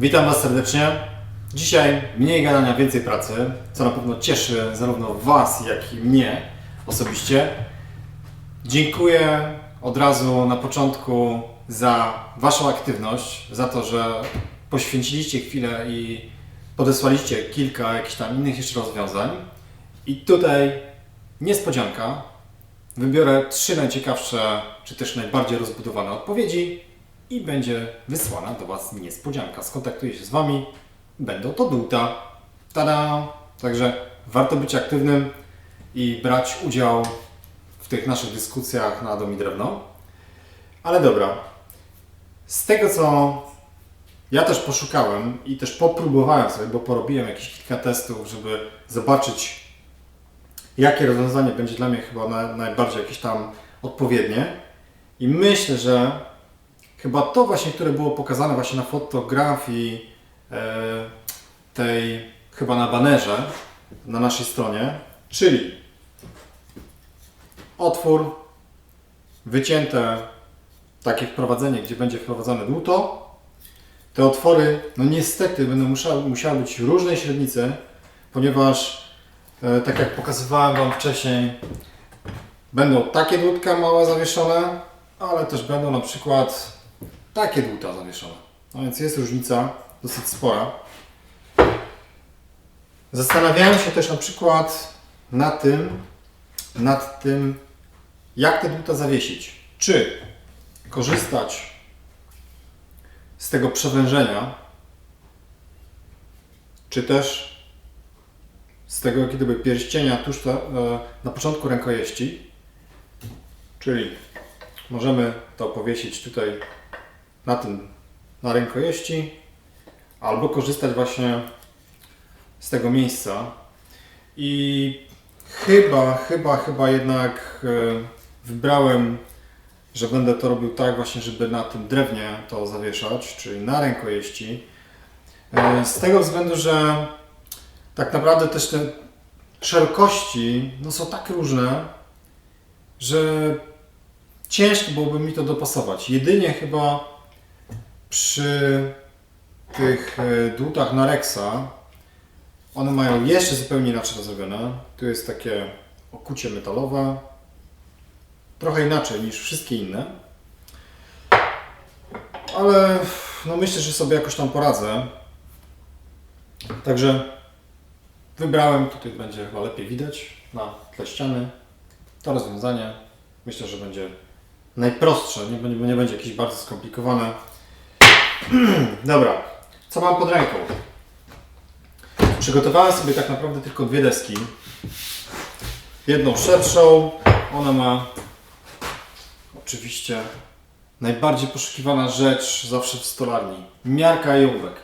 Witam Was serdecznie. Dzisiaj mniej gadania, więcej pracy, co na pewno cieszy zarówno Was, jak i mnie osobiście. Dziękuję od razu na początku za Waszą aktywność, za to, że poświęciliście chwilę i podesłaliście kilka jakichś tam innych jeszcze rozwiązań. I tutaj niespodzianka. Wybiorę trzy najciekawsze, czy też najbardziej rozbudowane odpowiedzi i będzie wysłana do Was niespodzianka. Skontaktuję się z Wami, będą to duta. Tada! Także warto być aktywnym i brać udział w tych naszych dyskusjach na dom i drewno. Ale dobra, z tego co ja też poszukałem i też popróbowałem sobie, bo porobiłem jakieś kilka testów, żeby zobaczyć, jakie rozwiązanie będzie dla mnie chyba na, najbardziej jakieś tam odpowiednie. I myślę, że chyba to właśnie, które było pokazane właśnie na fotografii e, tej, chyba na banerze na naszej stronie, czyli otwór, wycięte takie wprowadzenie, gdzie będzie wprowadzane dłuto. Te otwory, no niestety, będą musiały, musiały być różnej średnicy, ponieważ, e, tak jak pokazywałem Wam wcześniej, będą takie dłutka małe zawieszone, ale też będą na przykład takie dłuta zawieszone. No więc jest różnica dosyć spora. Zastanawiałem się też na przykład na tym, nad tym, jak te dłuta zawiesić. Czy korzystać z tego przewężenia, czy też z tego gdyby pierścienia tuż to, e, na początku rękojeści, czyli możemy to powiesić tutaj na tym, na rękojeści, albo korzystać właśnie z tego miejsca. I chyba, chyba, chyba jednak e, wybrałem, że będę to robił tak właśnie, żeby na tym drewnie to zawieszać, czyli na rękojeści. E, Z tego względu, że tak naprawdę też te szerokości no, są tak różne, że ciężko byłoby mi to dopasować. Jedynie chyba przy tych e, dłutach na Rexa one mają jeszcze zupełnie inaczej zrobione. Tu jest takie okucie metalowe. Trochę inaczej niż wszystkie inne. Ale no myślę, że sobie jakoś tam poradzę. Także wybrałem, tutaj będzie chyba lepiej widać na tle ściany. To rozwiązanie myślę, że będzie najprostsze, nie nie będzie jakieś bardzo skomplikowane. Dobra, co mam pod ręką? Przygotowałem sobie tak naprawdę tylko dwie deski. Jedną szerszą, ona ma oczywiście najbardziej poszukiwana rzecz zawsze w stolarni. Miarka i ołówek.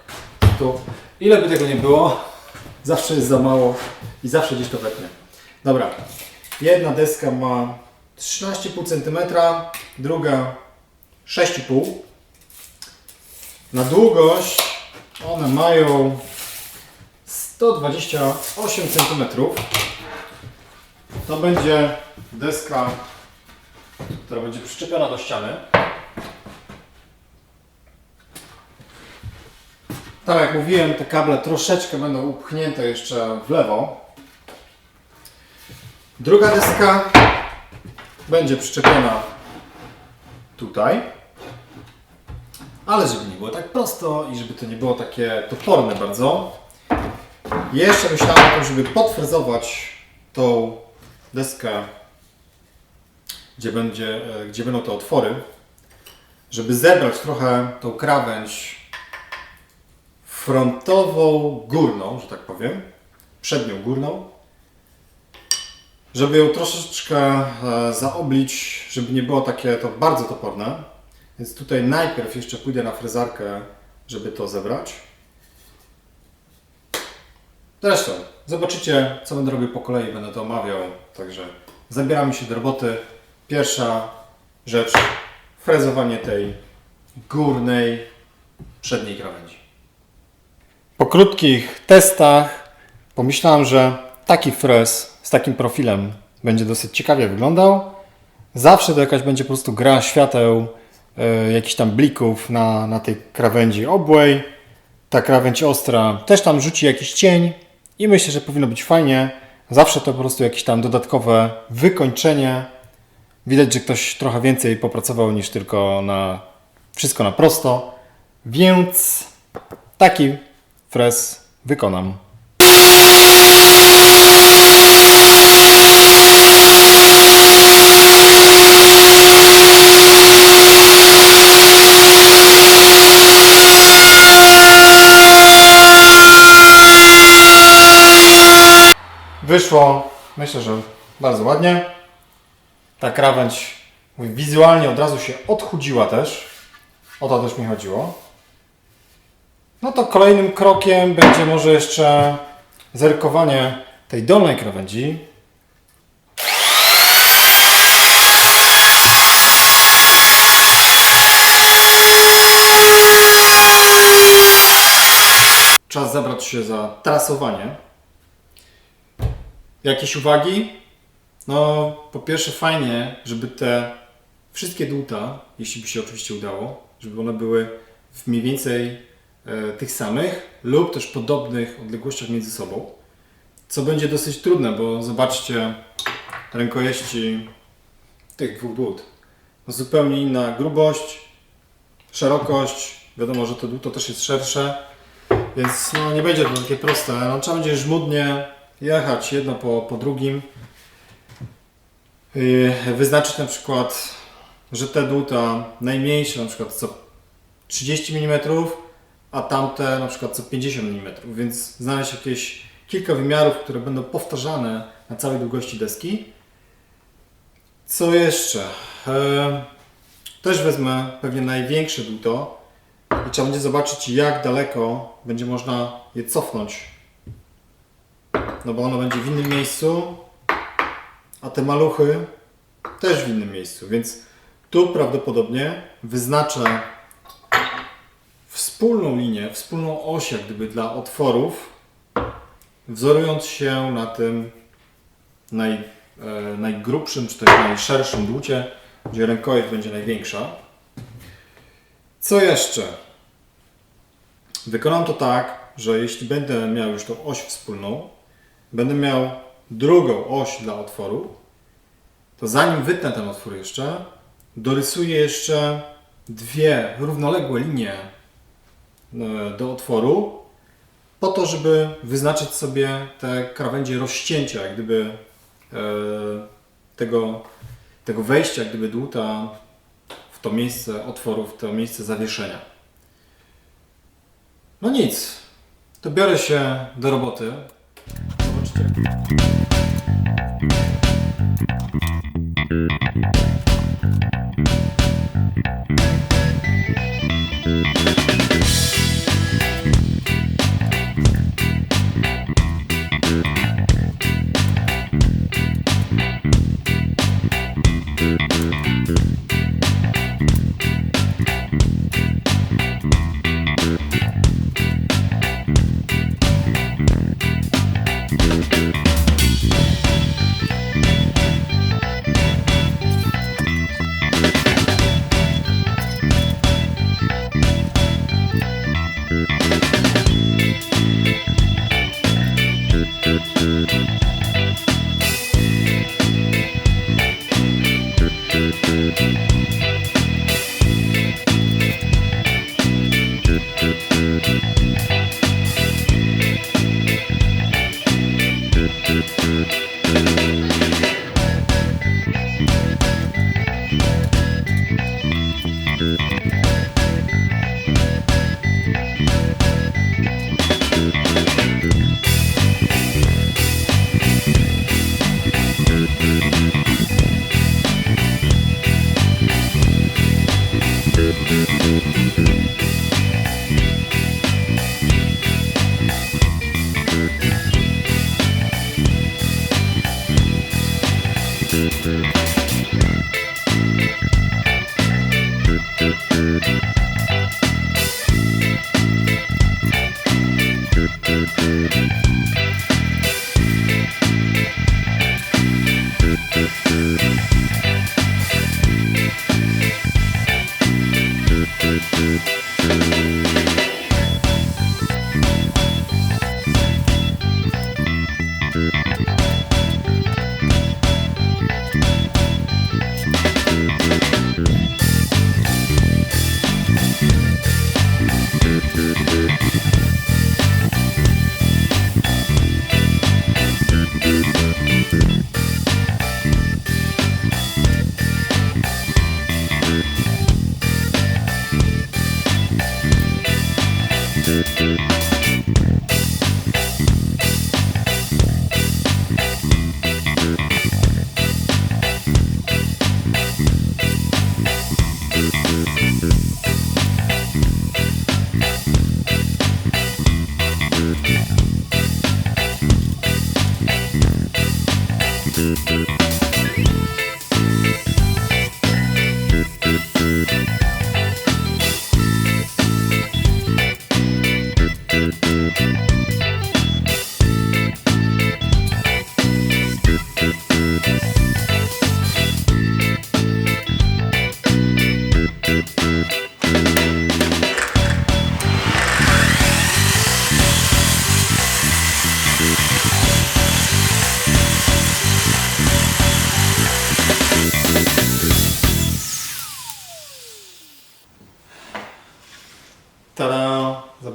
To ile by tego nie było, zawsze jest za mało i zawsze gdzieś to wetnie. Dobra, jedna deska ma 13,5 cm, druga 6,5 na długość one mają 128 cm. To będzie deska, która będzie przyczepiona do ściany. Tak jak mówiłem, te kable troszeczkę będą upchnięte jeszcze w lewo. Druga deska będzie przyczepiona tutaj. Ale żeby nie było tak prosto i żeby to nie było takie toporne bardzo, jeszcze myślałem o tym, żeby potwardzować tą deskę, gdzie, będzie, e, gdzie będą te otwory, żeby zebrać trochę tą krawędź frontową górną, że tak powiem, przednią górną, żeby ją troszeczkę e, zaoblić, żeby nie było takie to bardzo toporne. Więc tutaj najpierw jeszcze pójdę na frezarkę, żeby to zebrać. Zresztą, zobaczycie, co będę robił po kolei, będę to omawiał. Także zabieramy się do roboty. Pierwsza rzecz, frezowanie tej górnej, przedniej krawędzi. Po krótkich testach pomyślałem, że taki frez z takim profilem będzie dosyć ciekawie wyglądał. Zawsze to jakaś będzie po prostu gra świateł, jakichś tam blików na, na tej krawędzi obłej. Ta krawędź ostra też tam rzuci jakiś cień i myślę, że powinno być fajnie. Zawsze to po prostu jakieś tam dodatkowe wykończenie. Widać, że ktoś trochę więcej popracował niż tylko na wszystko na prosto. Więc taki frez wykonam. Wyszło, myślę, że bardzo ładnie. Ta krawędź mówię, wizualnie od razu się odchudziła też. O to też mi chodziło. No to kolejnym krokiem będzie może jeszcze zerkowanie tej dolnej krawędzi. Czas zabrać się za trasowanie. Jakieś uwagi? No, po pierwsze fajnie, żeby te wszystkie dłuta, jeśli by się oczywiście udało, żeby one były w mniej więcej e, tych samych lub też podobnych odległościach między sobą. Co będzie dosyć trudne, bo zobaczcie rękojeści tych dwóch dłut. No, zupełnie inna grubość, szerokość. Wiadomo, że to dłuto też jest szersze, więc no, nie będzie to takie proste. No, trzeba będzie żmudnie jechać jedno po, po drugim. Yy, Wyznaczyć na przykład, że te dłuta najmniejsze na przykład co 30 mm, a tamte na przykład co 50 mm, więc znaleźć jakieś kilka wymiarów, które będą powtarzane na całej długości deski. Co jeszcze? Eee, też wezmę pewnie największe dłuto i trzeba będzie zobaczyć jak daleko będzie można je cofnąć. No bo ono będzie w innym miejscu, a te maluchy też w innym miejscu, więc tu prawdopodobnie wyznaczę wspólną linię, wspólną oś jak gdyby dla otworów, wzorując się na tym naj, e, najgrubszym czy też najszerszym dłucie, gdzie rękojeść będzie największa. Co jeszcze? Wykonam to tak, że jeśli będę miał już tą oś wspólną, będę miał drugą oś dla otworu, to zanim wytnę ten otwór jeszcze, dorysuję jeszcze dwie równoległe linie e, do otworu, po to, żeby wyznaczyć sobie te krawędzie rozcięcia, jak gdyby e, tego, tego wejścia, jak gdyby dłuta w to miejsce otworu, w to miejsce zawieszenia. No nic, to biorę się do roboty. thank you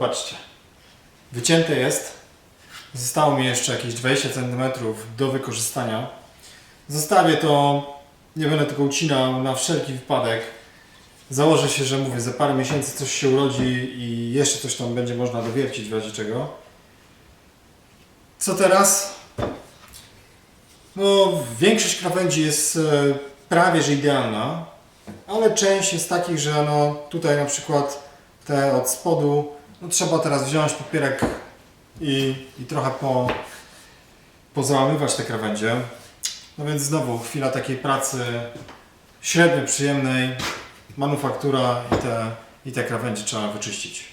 Zobaczcie. Wycięte jest. Zostało mi jeszcze jakieś 20 cm do wykorzystania. Zostawię to, nie będę tego ucinał na wszelki wypadek. Założę się, że mówię, za parę miesięcy coś się urodzi i jeszcze coś tam będzie można dowiercić w razie czego. Co teraz? No, większość krawędzi jest e, prawie że idealna, ale część jest takich, że no tutaj na przykład te od spodu, no trzeba teraz wziąć papierek i, i trochę po, pozałamywać te krawędzie. No więc znowu chwila takiej pracy średnio przyjemnej, manufaktura i te, i te krawędzie trzeba wyczyścić.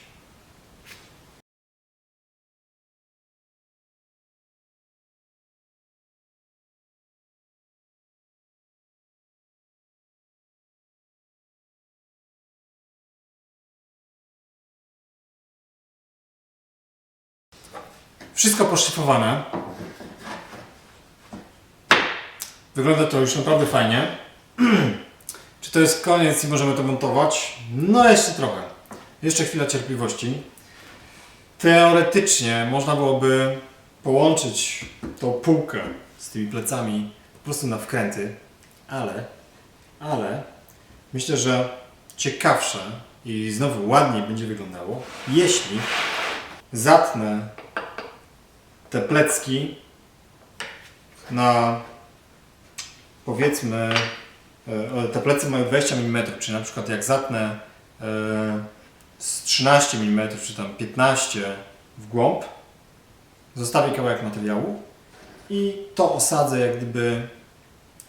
Wszystko poszlifowane. Wygląda to już naprawdę fajnie. Czy to jest koniec i możemy to montować? No jeszcze trochę. Jeszcze chwila cierpliwości. Teoretycznie można byłoby połączyć tą półkę z tymi plecami po prostu na wkręty, ale, ale myślę, że ciekawsze i znowu ładniej będzie wyglądało, jeśli zatnę te plecki na powiedzmy e, te plecy mają 20 mm, czyli na przykład jak zatnę e, z 13 mm czy tam 15 w głąb, zostawię kawałek materiału i to osadzę jak gdyby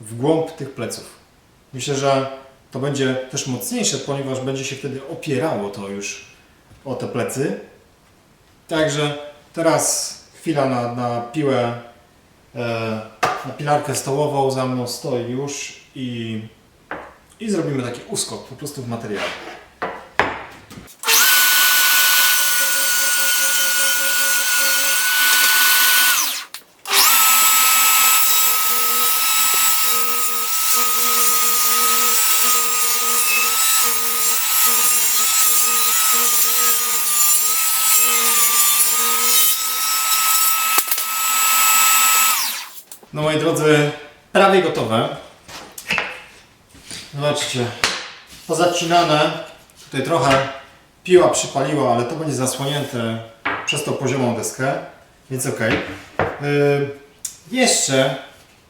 w głąb tych pleców. Myślę, że to będzie też mocniejsze, ponieważ będzie się wtedy opierało to już o te plecy. Także teraz chwila na, na piłę, e, na pilarkę stołową za mną stoi już i, i zrobimy taki uskok po prostu w materiale. No moi drodzy, prawie gotowe. Zobaczcie, pozacinane. Tutaj trochę piła przypaliła, ale to będzie zasłonięte przez tą poziomą deskę, więc ok. Yy, jeszcze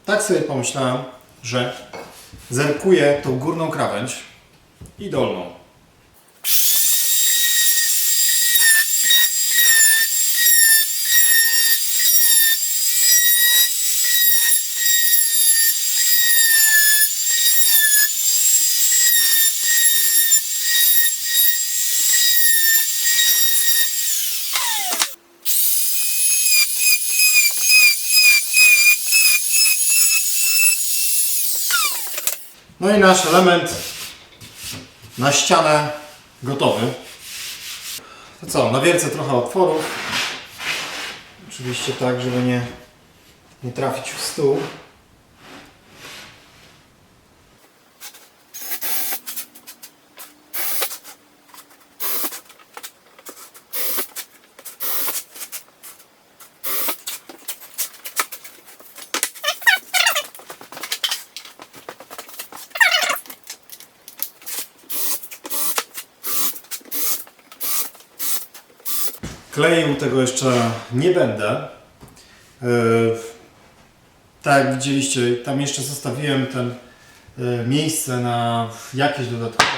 tak sobie pomyślałem, że zerkuję tą górną krawędź i dolną. No i nasz element na ścianę gotowy. To co, nawiercę trochę otworów. Oczywiście tak, żeby nie, nie trafić w stół. Kleił tego jeszcze nie będę. Yy, Tak jak widzieliście, tam jeszcze zostawiłem ten yy, miejsce na jakieś dodatkowe,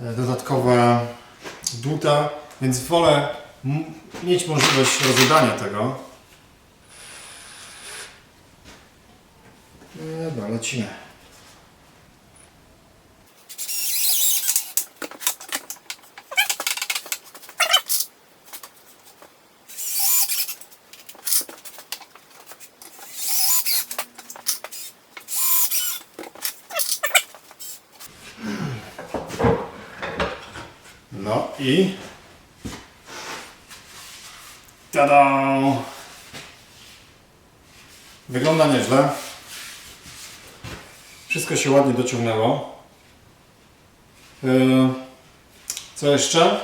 yy, dodatkowe dłuta, więc wolę mieć możliwość rozebrania tego. Dobra, lecimy. No i... Tada! Wygląda nieźle. Wszystko się ładnie dociągnęło. Yy, Co jeszcze?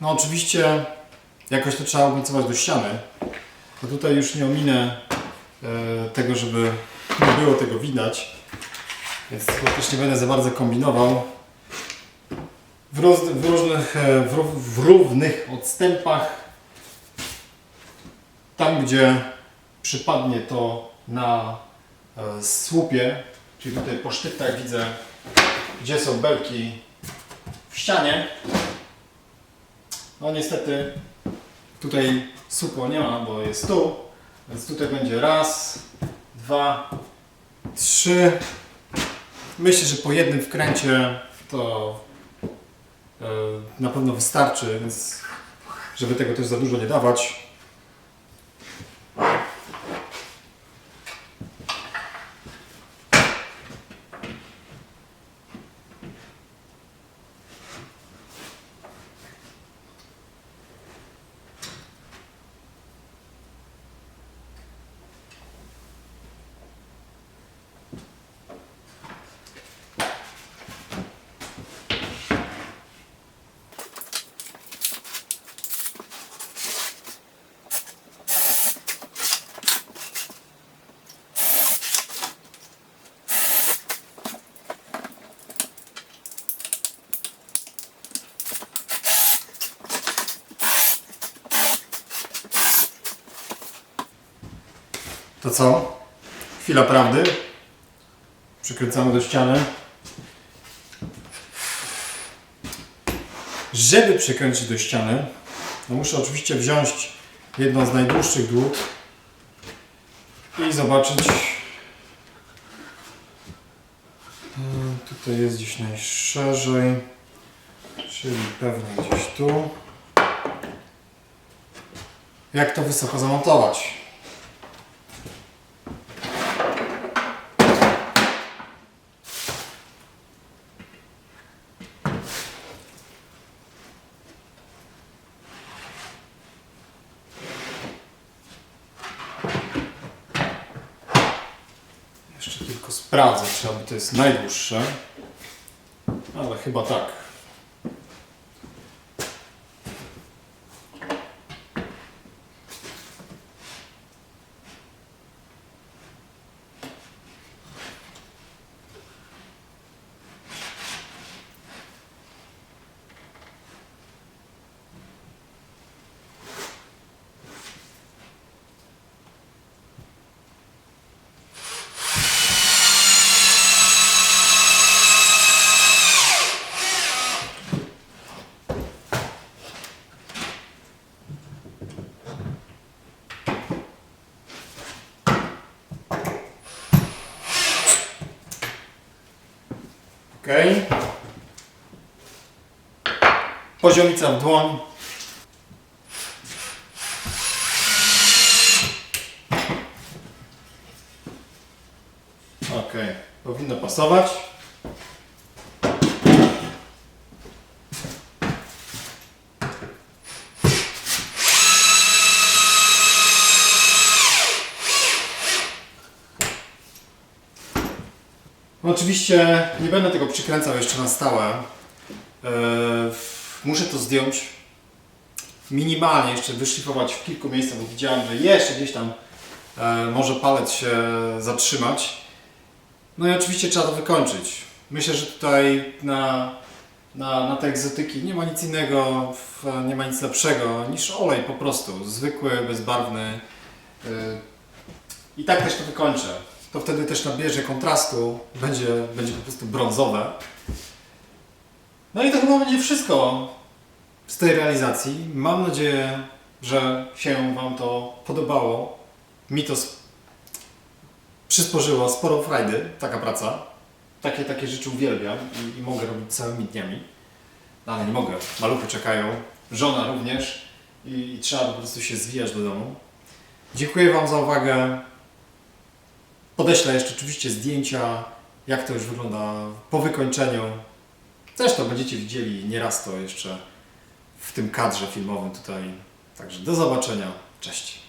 No oczywiście jakoś to trzeba umocować do ściany. Bo tutaj już nie ominę e, tego, żeby nie było tego widać. Więc chyba też nie będę za bardzo kombinował. W, roz, w różnych, e, w, w równych odstępach. Tam, gdzie przypadnie to na e, słupie, czyli tutaj po sztyftach widzę, gdzie są belki w ścianie. No niestety tutaj supło nie ma, bo jest tu, więc tutaj będzie raz, dwa, trzy. Myślę, że po jednym wkręcie to na pewno wystarczy, więc żeby tego też za dużo nie dawać. To co? Chwila prawdy. Przykręcamy do ściany. Żeby przykręcić do ściany, no muszę oczywiście wziąć jedną z najdłuższych dług i zobaczyć. Mm, Tutaj jest gdzieś najszerzej, czyli pewnie gdzieś tu. Jak to wysoko zamontować? Jeszcze tylko sprawdzę, czy to jest najdłuższe. Ale chyba tak. Ok. Poziomica w dłoń. Ok, powinno pasować. No Oczywiście nie będę tego przykręcał jeszcze na stałe. Eee, muszę to zdjąć. Minimalnie jeszcze wyszlifować w kilku miejscach, bo widziałem, że jeszcze gdzieś tam e, może palec się zatrzymać. No i oczywiście trzeba to wykończyć. Myślę, że tutaj na, na, na te egzotyki nie ma nic innego, nie ma nic lepszego niż olej po prostu. Zwykły, bezbarwny. E, I tak też to wykończę. To wtedy też nabierze kontrastu, będzie, będzie po prostu brązowe. No i to chyba będzie wszystko z tej realizacji. Mam nadzieję, że się Wam to podobało. Mi to sp- przysporzyło sporo frajdy, taka praca. Takie, takie rzeczy uwielbiam i, i mogę robić całymi dniami. No ale nie mogę. Maluchy czekają, żona również i, i trzeba po prostu się zwijać do domu. Dziękuję Wam za uwagę. Podeślę jeszcze oczywiście zdjęcia, jak to już wygląda po wykończeniu. Zresztą będziecie widzieli nieraz to jeszcze w tym kadrze filmowym tutaj. Także do zobaczenia. Cześć.